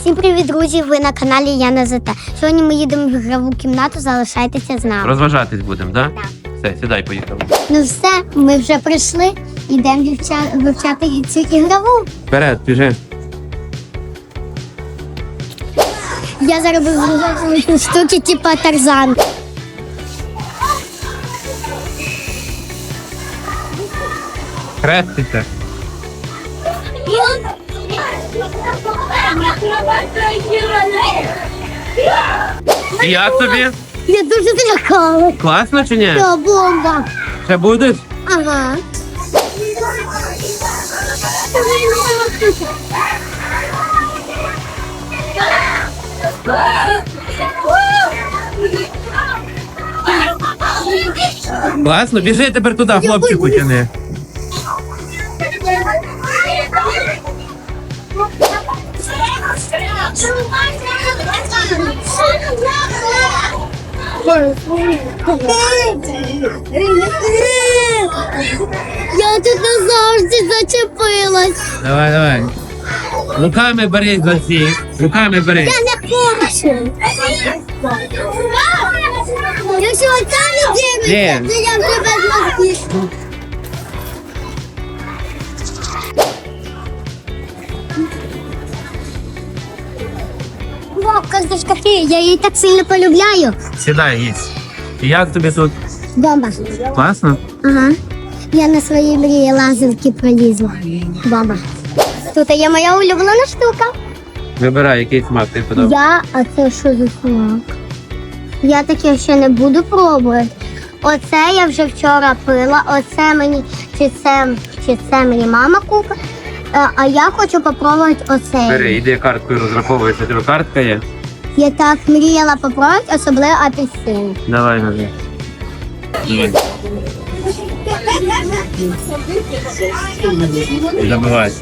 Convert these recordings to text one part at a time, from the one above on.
Всім привіт, друзі! Ви на каналі Яна ЗТ. Сьогодні ми їдемо в ігрову кімнату. Залишайтеся з нами. Розважатись будемо, так? Так. Все, сідай, поїхали. Ну все, ми вже прийшли. Йдемо вивча- вивчати цю ігрову. Вперед, біжи. Я заробив штуки, типу тарзан. Хреститься. Як тобі? Я дуже злякала. Класно чи ні? Це бомба. Ще будеш? Ага. Класно, біжи тепер туди, хлопчику тяни. Я тут назавжди зачепилась. Давай, давай. Руками бери за всіх. Руками бери. Я не хочу. Якщо оця людина, то я вже без мозгів. З шкафи, я її так сильно полюбляю. Сідай, їсть. І як тобі тут? Бомба. Класно? Ага. Я на своїй мрії лазерки пролізла. Бомба. Тут є моя улюблена штука. Вибирай, який смак тобі подобається. Я, а це що за смак? Я таке ще не буду пробувати. Оце я вже вчора пила, оце мені, чи це, чи це мені мама купить. Е, А я хочу попробувати оцей. Бери, іди карткою розраховуєш, тебе картка є. Я так мріяла попробувати, особливо апельсин. Давай, давай. Давай. Забивай.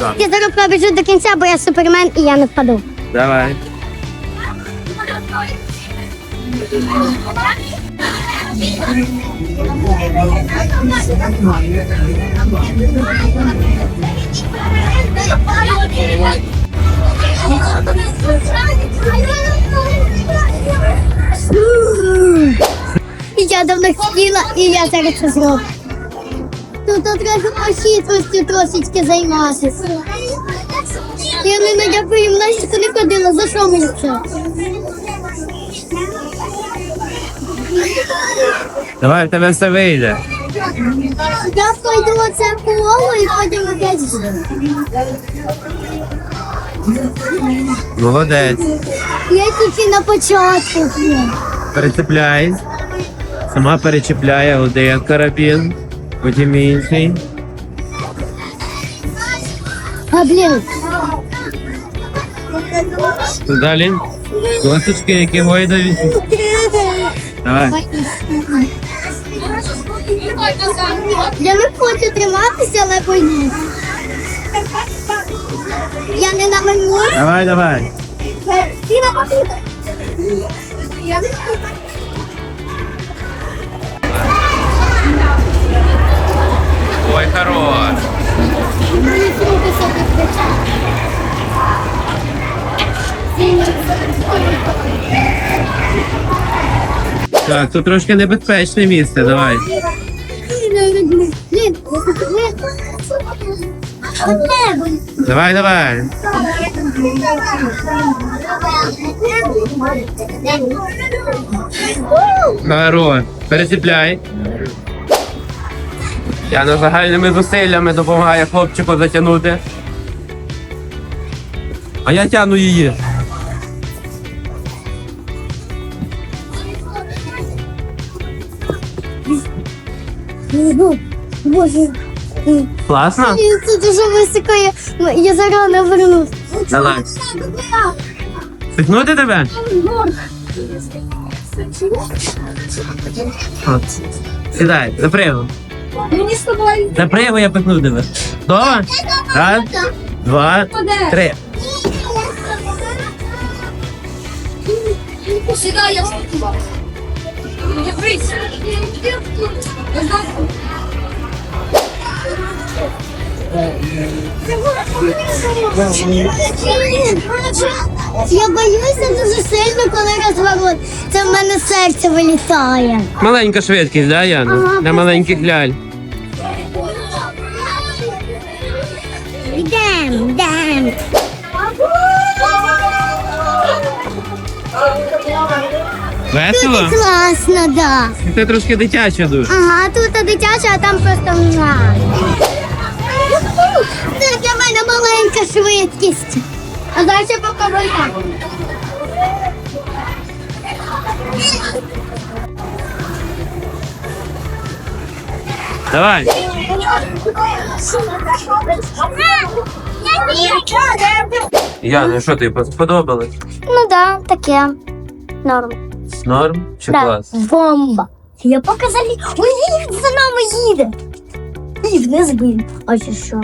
Так, Я зараз пробіжу до кінця, бо я супермен і я не впаду. Давай. Я давно хотіла, і я зараз це зроблю. Тут треба по хитрості трошечки займатися. Я не на яку гімнастику не ходила, за що мені це? Давай, в тебе все вийде. Я пойду оце коло і потім опять зроблю. Молодець. Я тільки на початку. Перецепляй. Сама перечіпляє один карабін, потім інший. А блін, далі. Косточки, які гойдають. Давай. я не хочу триматися, але боюсь. Я не намалюю. Давай, давай. Ти на. Ой, хорош. Мені собі кричать. Так, тут трошки небезпечне місце, давай. Давай, давай. Хорош. Перецепляй. Яна загальними зусиллями допомагає хлопчику затягнути. А я тягну її. Боже, Класно? це дуже високо, я, я зараз не вернусь. Давай. Пихнути тебе? От. Сідай, запрягу. Мені з тобою. Запрягу я пихну тебе. Готова? Раз, два, три. Сідай, я Не Я боюся дуже сильно, коли розворот. Це в мене серце вилітає. Маленька швидкість, да, Яна? Ага, Для маленьких ляль. Йдем, йдем. Весело? Класно, да. Це трошки дитяче дуже. Ага, тут дитяча, а там просто на. Це для мене маленька швидкість. А далі покажу так. Давай. Яна, що тобі сподобалось? Ну да, таке. Норм. Норм чи клас? Бомба. Я показали. Ой, за нами їде. І вниз блін. А що?